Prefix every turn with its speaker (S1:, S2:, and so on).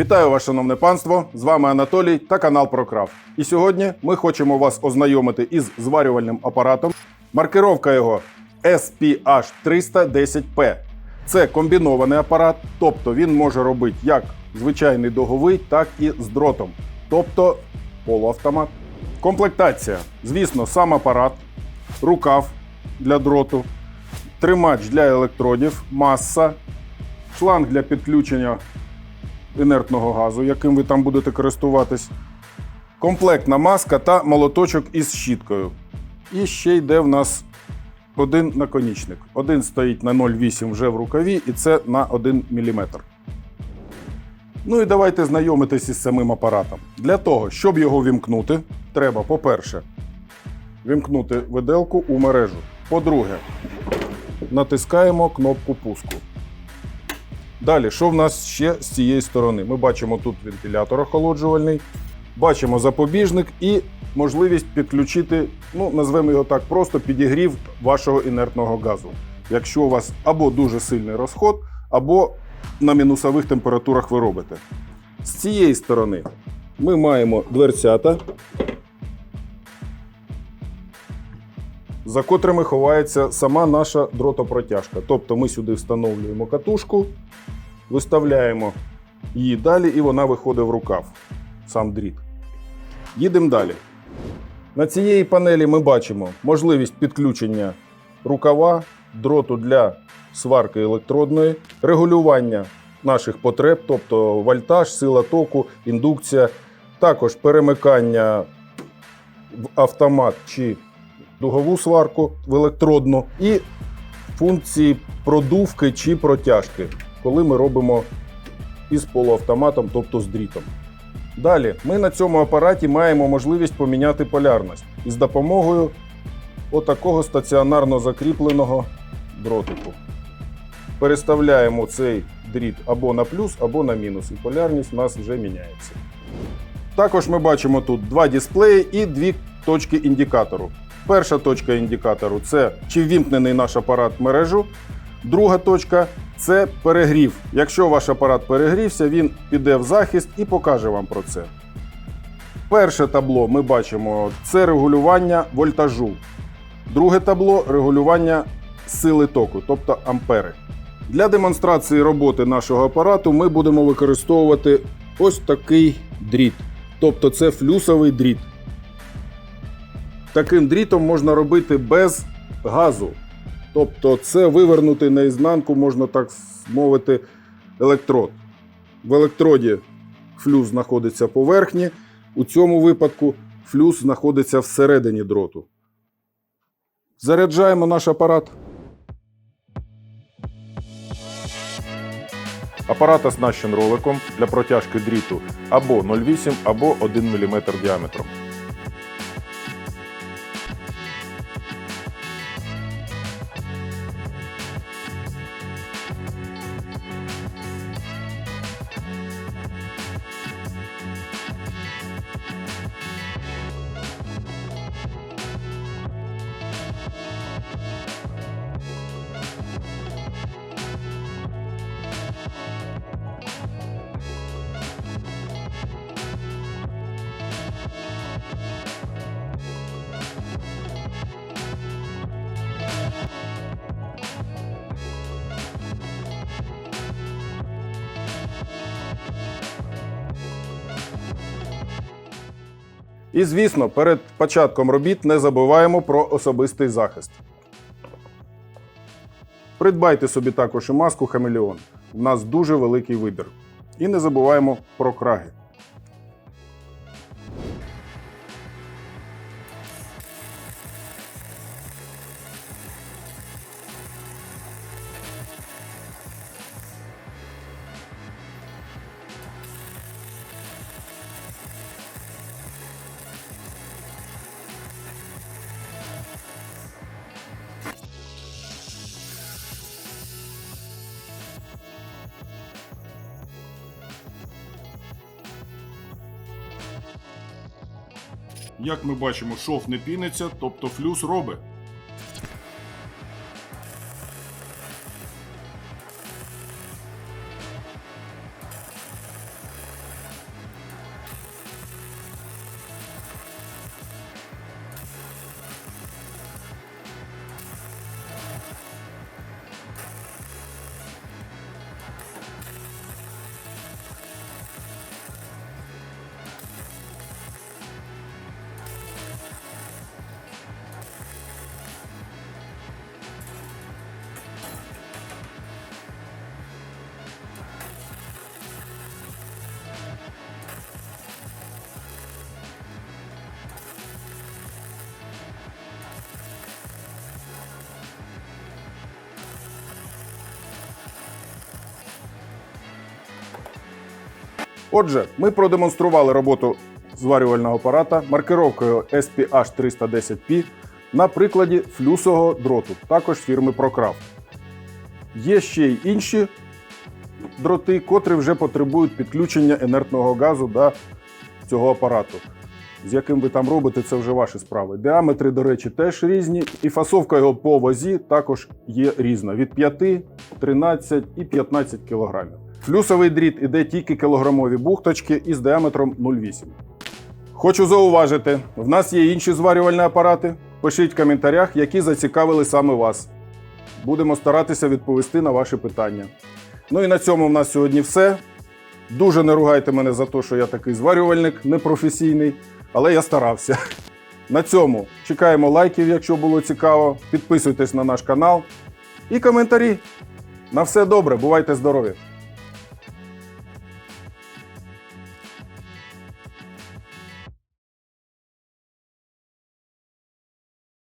S1: Вітаю вас, шановне панство! З вами Анатолій та канал Прокрав. І сьогодні ми хочемо вас ознайомити із зварювальним апаратом. Маркировка його SPH310P. Це комбінований апарат, тобто він може робити як звичайний договий, так і з дротом, тобто полуавтомат. Комплектація. Звісно, сам апарат, рукав для дроту, тримач для електродів, маса, шланг для підключення інертного газу, яким ви там будете користуватись, комплектна маска та молоточок із щіткою. І ще йде в нас один наконічник. Один стоїть на 0,8 вже в рукаві, і це на 1 мм. Ну і давайте знайомитись із самим апаратом. Для того, щоб його вімкнути, треба, по-перше, вімкнути виделку у мережу. По-друге, натискаємо кнопку пуску. Далі, що в нас ще з цієї сторони? Ми бачимо тут вентилятор охолоджувальний, бачимо запобіжник і можливість підключити, ну, назвемо його так, просто підігрів вашого інертного газу. Якщо у вас або дуже сильний розход, або на мінусових температурах ви робите. З цієї сторони ми маємо дверцята, за котрими ховається сама наша дротопротяжка. Тобто ми сюди встановлюємо катушку, виставляємо її далі, і вона виходить в рукав. Сам дріт. Їдемо далі. На цієї панелі ми бачимо можливість підключення рукава, дроту для сварки електродної, регулювання наших потреб, тобто вольтаж, сила току, індукція, також перемикання в автомат чи дугову сварку в електродну і функції продувки чи протяжки, коли ми робимо із полуавтоматом, тобто з дрітом. Далі ми на цьому апараті маємо можливість поміняти полярність із допомогою отакого стаціонарно закріпленого дротику. Переставляємо цей дріт або на плюс, або на мінус, і полярність у нас вже міняється. Також ми бачимо тут два дисплеї і дві точки індикатору. Перша точка індикатору це чи ввімкнений наш апарат мережу. Друга точка це перегрів. Якщо ваш апарат перегрівся, він піде в захист і покаже вам про це. Перше табло ми бачимо це регулювання вольтажу. Друге табло регулювання сили току, тобто ампери. Для демонстрації роботи нашого апарату ми будемо використовувати ось такий дріт. Тобто це флюсовий дріт. Таким дрітом можна робити без газу. Тобто це вивернути наізнанку, можна так мовити, електрод. В електроді флюс знаходиться поверхні. У цьому випадку флюс знаходиться всередині дроту. Заряджаємо наш апарат. Апарат оснащен роликом для протяжки дріту або 0,8, або 1 мм діаметром. І звісно, перед початком робіт не забуваємо про особистий захист. Придбайте собі також і маску Хамелеон. У нас дуже великий вибір. І не забуваємо про краги. Як ми бачимо, шов не піниться, тобто флюс робить. Отже, ми продемонстрували роботу зварювального апарата маркировкою SPH 310P на прикладі флюсового дроту, також фірми ProCraft. Є ще й інші дроти, котрі вже потребують підключення інертного газу до цього апарату. З яким ви там робите, це вже ваші справи. Діаметри, до речі, теж різні, і фасовка його по вазі також є різна: від 5, 13 і 15 кг. Флюсовий дріт іде тільки кілограмові бухточки із діаметром 0,8. Хочу зауважити, в нас є інші зварювальні апарати. Пишіть в коментарях, які зацікавили саме вас. Будемо старатися відповісти на ваші питання. Ну і на цьому в нас сьогодні все. Дуже не ругайте мене за те, що я такий зварювальник непрофесійний, але я старався. На цьому чекаємо лайків, якщо було цікаво. Підписуйтесь на наш канал і коментарі. На все добре, бувайте здорові!